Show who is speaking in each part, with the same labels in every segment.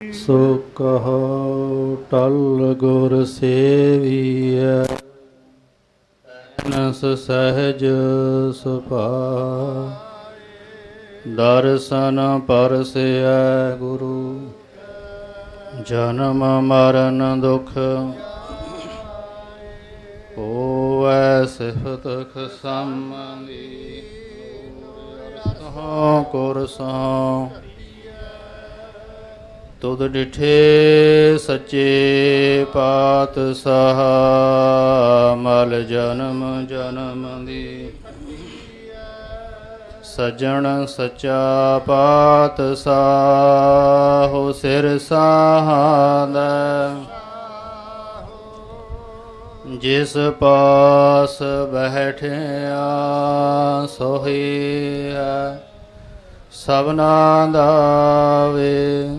Speaker 1: ਸੋ ਕਹੋ ਟਲ ਗੁਰ ਸੇਵੀਐ ਨਸ ਸਹਿਜ ਸੁਭਾ ਦਰਸ਼ਨ ਪਰਸੈ ਗੁਰੂ, ਜਨਮ ਮਰਨ ਦੁਖ। ਹੋਵੈ ਸਿਫਤ ਖਸਮਨੀ ਹੋ ਕੁਰਸੋਂ ਤੁਧ ਡਿਠੇ ਸੱਚੇ ਪਾਤਸ਼ਾਹ, ਮਲ ਜਨਮ ਜਨਮ ਦੀ। ਸਜਣ ਸੱਚਾ ਪਾਤਸ਼ਾਹ, ਹੋ ਸਿਰ ਸਾਹਾਦਾ ਜਿਸ ਪਾਸ ਬੈਠਿਆ ਸੋਹੀ ਹੈ, ਸਭਨਾ ਦਾ ਵੇ।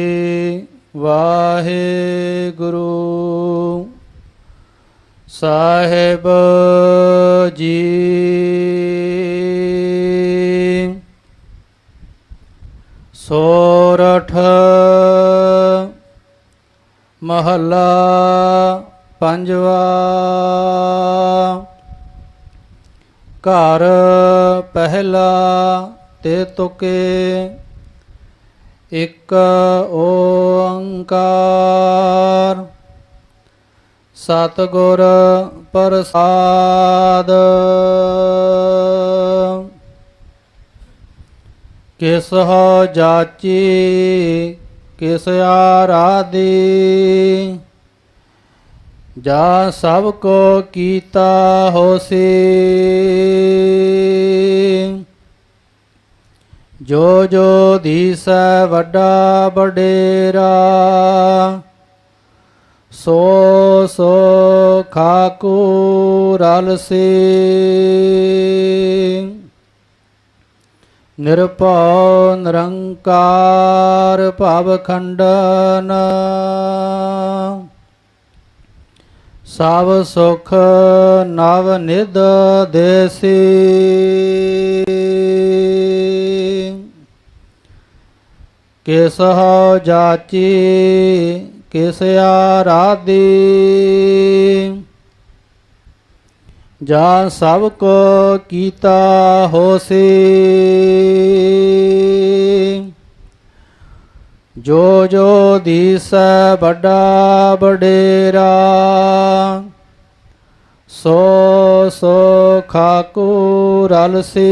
Speaker 1: ਵਾਹਿਗੁਰੂ। ਸਾਹਿਬ ਜੀ। ਸੋਰਠ ਮਹੱਲਾ ਪੰਜਵਾ। ਘਰ ਪਹਿਲਾ ਤੇ ਤੁਕੇ। ਇੱਕ ਓੰਕਾਰ। ਸਤਿਗੁਰ ਪ੍ਰਸਾਦ। ਕਿਸ ਹੋ ਜਾਚੀ ਕਿਸ ਆਰਾਦੀ ਜਾ ਸਭ ਕੋ ਕੀਤਾ ਹੋਸੀ। ਜੋ ਜੋ ਦੀਸੈ ਵੱਡਾ ਬਡੇਰਾ ਸੋ ਸੋ ਖਾਕੂ ਰਲ ਸੀ। ਨਿਰਭਉ ਨਿਰੰਕਾਰ ਭਵ ਖੰਡਨ, ਸਭ ਸੁਖ ਨਵ ਨਿਦ ਦੇਸੀ। ਕਿਸ ਹੋ ਜਾਚੀ ਕਿਸ ਆਰਾਦੀ ਜਾਂ ਸਭ ਕੋ ਕੀਤਾ ਹੋਸੀ। ਜੋ ਜੋ ਦੀਸੈ ਵੱਡਾ ਬਡੇਰਾ ਸੋ ਸੋ ਖਾਕੂ ਰਲ ਸੀ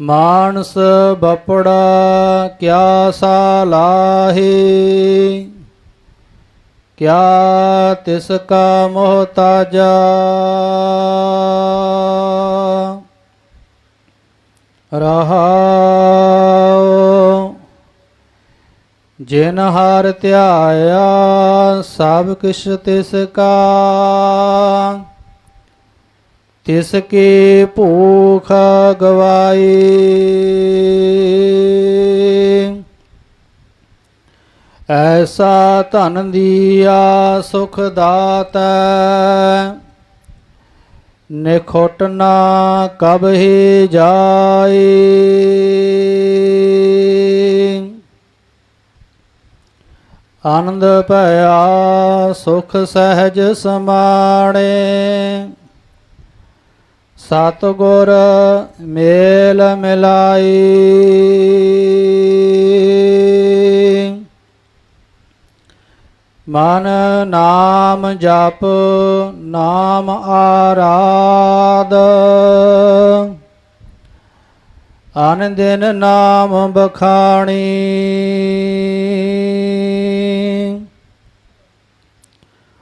Speaker 1: ਮਾਨਸ ਬਪੜਾ ਕਿਆ ਸਾਲਾਹੀ? ਕਿਆ ਤਿਸ ਕਾ ਮੋਹਤਾਜਾ ਰਹਾਉ ਜਿਨ ਹਰ ਧਿਆਇਆ ਸਭ ਕਿਛ ਤਿਸ ਕਾ। ਇਸ ਕੀ ਭੂਖ ਗਵਾਈ ਐਸਾ ਧਨ ਦੀਆ ਸੁਖ ਦਾਤੈ ਨਿਖੋਟ ਨਾ ਕਬ ਹੀ ਜਾਈ ਆਨੰਦ ਭਇਆ ਸੁਖ ਸਹਿਜ ਸਮਾਣੇ। ਸਤਿਗੁਰ ਮੇਲ ਮਿਲਾਈ। ਮਨ ਨਾਮ ਜਪ ਨਾਮ ਆਰਾਧ। ਅਨ ਦਿਨ ਨਾਮ ਬਖਾਣੀ।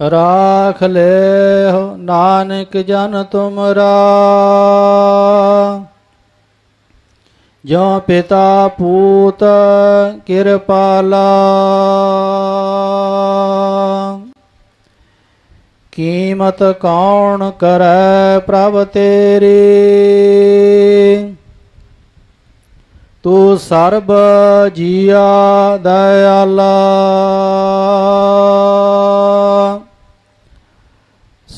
Speaker 1: ਰਾਖ ਲੈ ਨਾਨਕ ਜਨ ਤੁਮਰਾ। ਜੋ ਪਿਤਾ ਪੂਤ ਕਿਰਪਾਲਾ। ਕੀਮਤ ਕੌਣ ਕਰੈ ਪ੍ਰਭ ਤੇਰੀ? ਤੂੰ ਸਰਬ ਜੀਆ ਦਇਆਲਾ।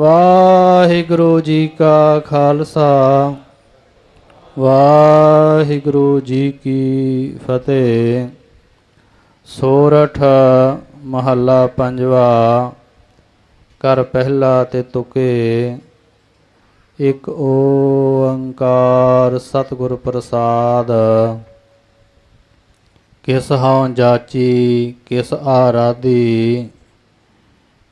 Speaker 1: ਵਾਹਿਗੁਰੂ ਜੀ ਕਾ ਖਾਲਸਾ, ਵਾਹਿਗੁਰੂ ਜੀ ਕੀ ਫਤਿਹ। ਸੋਰਠ ਮਹੱਲਾ ਪੰਜਵਾ ਕਰ ਪਹਿਲਾ ਤੇ ਤੁਕੇ। ਇਕ ਓੰਕਾਰ ਸਤਿਗੁਰ ਪ੍ਰਸਾਦ। ਕਿਸ ਹਉ ਜਾਚੀ, ਕਿਸ ਆਰਾਧੀ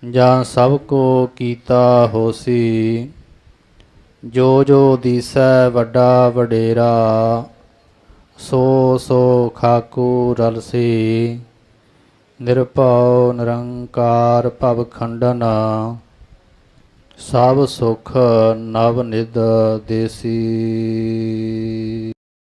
Speaker 1: ਜਾਂ ਸਭ ਕੋ ਕੀਤਾ ਹੋਸੀ, ਜੋ ਜੋ ਦੀਸੈ ਵੱਡਾ ਵਡੇਰਾ, ਸੋ ਸੋ ਖਾਕੂ ਰਲਸੀ। ਨਿਰਭਉ ਨਿਰੰਕਾਰ ਭਵ ਖੰਡਨ, ਸਭ ਸੁਖ ਨਵ ਨਿਧ ਦੇਸੀ।